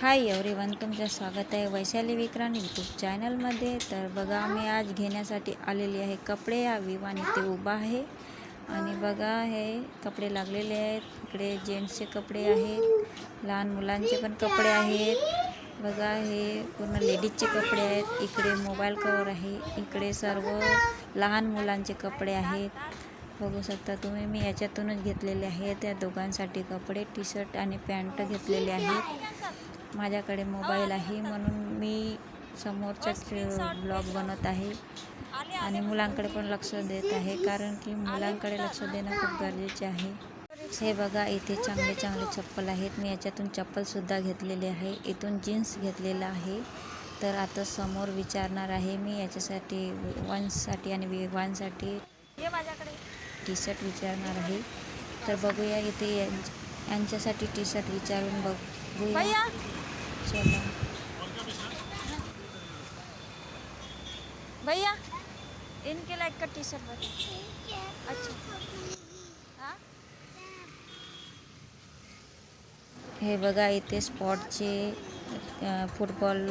Hi everyone तुमचं स्वागत आहे वैशाली विक्रांत यूट्यूब चॅनलमध्ये तर बघा मी आज घेण्यासाठी आलेली आहे कपडे. हा विवान इथे उभा आहे. आणि बघा हे कपडे लागलेले आहेत. इकडे जेंट्सचे कपडे आहेत. लहान मुलांचे पण कपडे आहेत. बघा हे पूर्ण लेडीजचे कपडे आहेत. इकडे मोबाईल कवर आहे. इकडे सर्व लहान मुलांचे कपडे आहेत. बघू शकता तुम्ही मी याच्यातूनच घेतलेले आहेत त्या दोघांसाठी कपडे टी शर्ट आणि पॅन्ट घेतलेले आहेत. माझ्याकडे मोबाईल आहे म्हणून मी समोरच्याच ब्लॉग बनवत आहे. आणि मुलांकडे पण लक्ष देत आहे कारण की मुलांकडे लक्ष देणं खूप गरजेचे आहे. हे बघा इथे चांगले चांगले चप्पल आहेत. मी याच्यातून चप्पलसुद्धा घेतलेले आहे. इथून जीन्स घेतलेलं आहे. तर आता समोर विचारणार आहे मी याच्यासाठी वन्ससाठी आणि विवांसाठी टी शर्ट विचारणार आहे. तर बघूया इथे यांच्यासाठी टी शर्ट विचारून बघूया. चला. भैया इनके लायक का टी शर्ट बता अच्छा. हाँ? बघा इथे स्पॉटचे फुटबॉल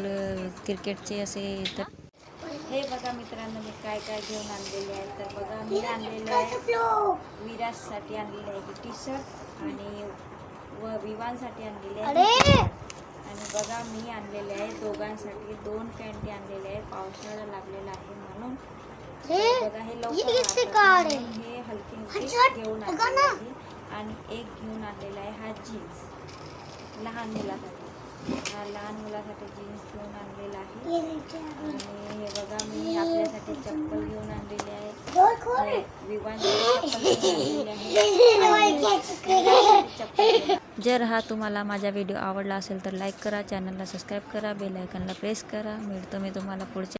क्रिकेटचे असे इथं. हे बघा मित्रांनो मी काय काय घेऊन आणलेले आहे तर बघा मी आणलेलं आहे विराजसाठी आणलेले आहे टी शर्ट आणि व विवानसाठी आणलेले आहे बघा मी आणलेले आहे दोघांसाठी. दोन पॅन्टी आणलेले आहे. पावसाळा लागलेला आहे म्हणून. बघा हे लवकर हे हलके घेऊन आणलेले आणि एक घेऊन आणलेला आहे हा जीन्स. लहान मुलासाठी. हा लहान मुलासाठी जीन्स घेऊन आणलेला आहे. आणि हे बघा मी आपल्यासाठी चप्पल घेऊन आणलेली आहे. चप्पल घेऊन आणलेली आहे. जर हा तुम्हाला माझा व्हिडिओ आवडला असेल तर लाईक करा चॅनलला सबस्क्राईब करा बेल आयकनला प्रेस करा. मिळतो मी तुम्हाला पुढच्या